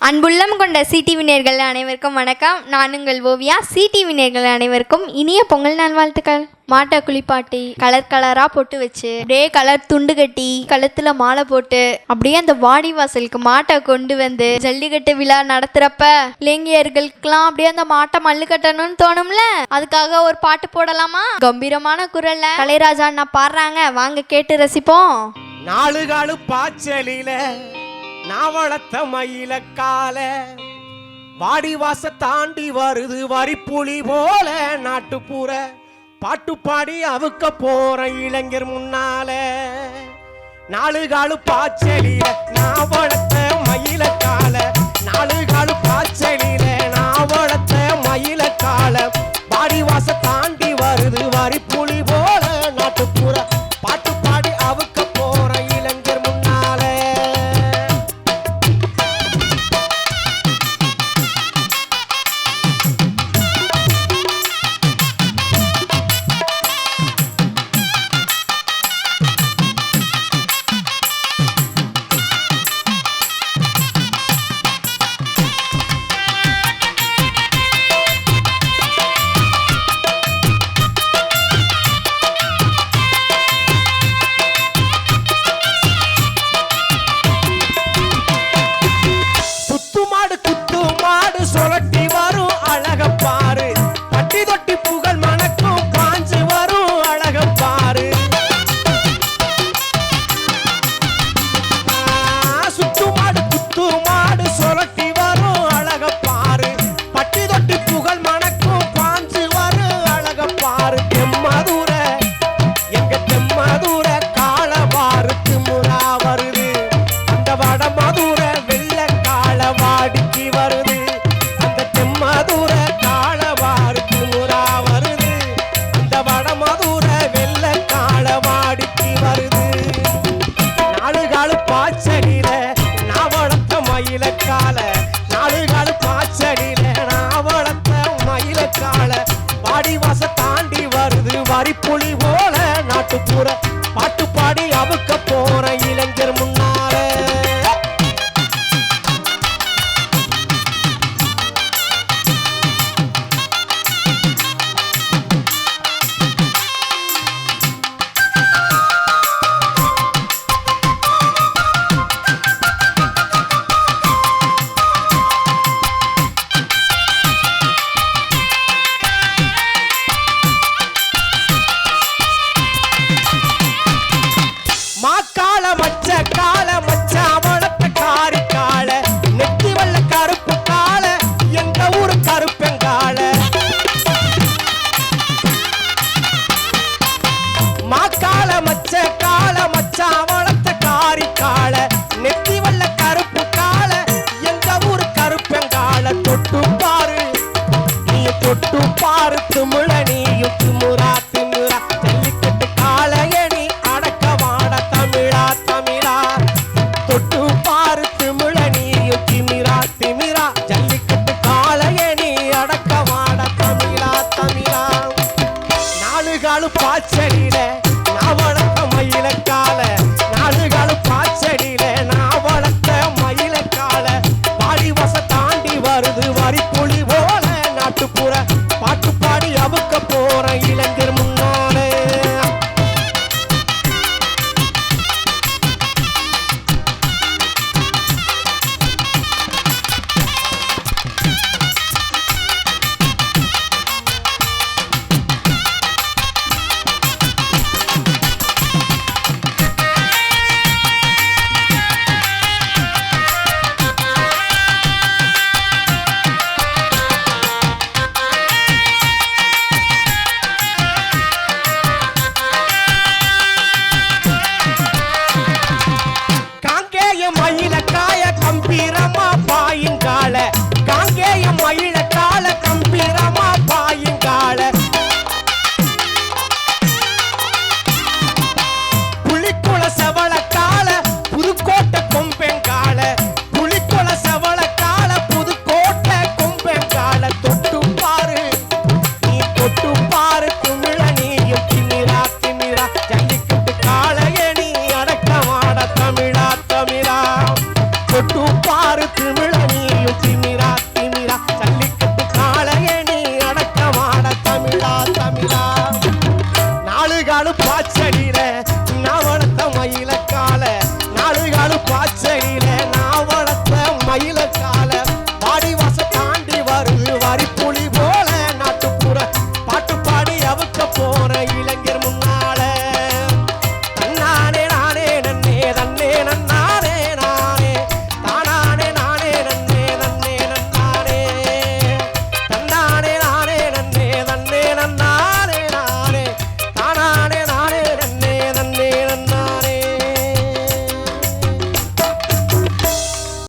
அன்புள்ளம் கொண்ட சிடிவி நேர்கள் அனைவருக்கும் வணக்கம். நான் உங்கள் ஓவியா. சிடிவி நேர்கள் அனைவருக்கும் இனிய பொங்கல் நல்வாழ்த்துக்கள் மாட்டை குளிப்பாட்டி கலர் கலராக பொட்டு வச்சு அப்படியே கலர் துண்டு கட்டி கழுத்தில் மாலை போட்டு அப்படியே அந்த வாடி வாசலுக்கு மாட்டை கொண்டு வந்து ஜல்லிக்கட்டு விழா நடத்துகிறப்ப இளைஞர்களுக்கெல்லாம் அப்படியே அந்த மாட்டை மல்லு கட்டணும்னு தோணும்ல? அதுக்காக ஒரு பாட்டு போடலாமா? கம்பீரமான குரல்ல கலைராஜா அண்ணா பாடுறாங்க. வாங்க கேட்டு ரசிப்போம். நாலு காலு பாச்சலில நான் வளர்த்த மயில கால வாடி வாச தாண்டி வருது வரிப்புலி போல நாட்டுப்புற. பாட்டு பாடி அவுக்க போற இளைஞர் முன்னால. நாலு காலு பாய்ச்சலில நான் வளர்த்த மயில கால. நாலு காலு பாய்ச்சலில மாடு வரும் அழக பாரு. பட்டி தொட்டி புகழ் மணக்கும் பாஞ்சு வரும் அழக பாரு. ஆ, சுத்து மாடு குத்து மாடு வரும் அழக பாரு. பட்டி தொட்டி புகழ் மணக்கும் பாஞ்சு வரும் அழக பாரு. எங்க தெம்மதுர. நாட்டுப்புற பாட்டு பாடி அவுக்க தமிழா மயிலக்காய கம்பீரமா? பாச்சையில நான் வளர்த்த மயில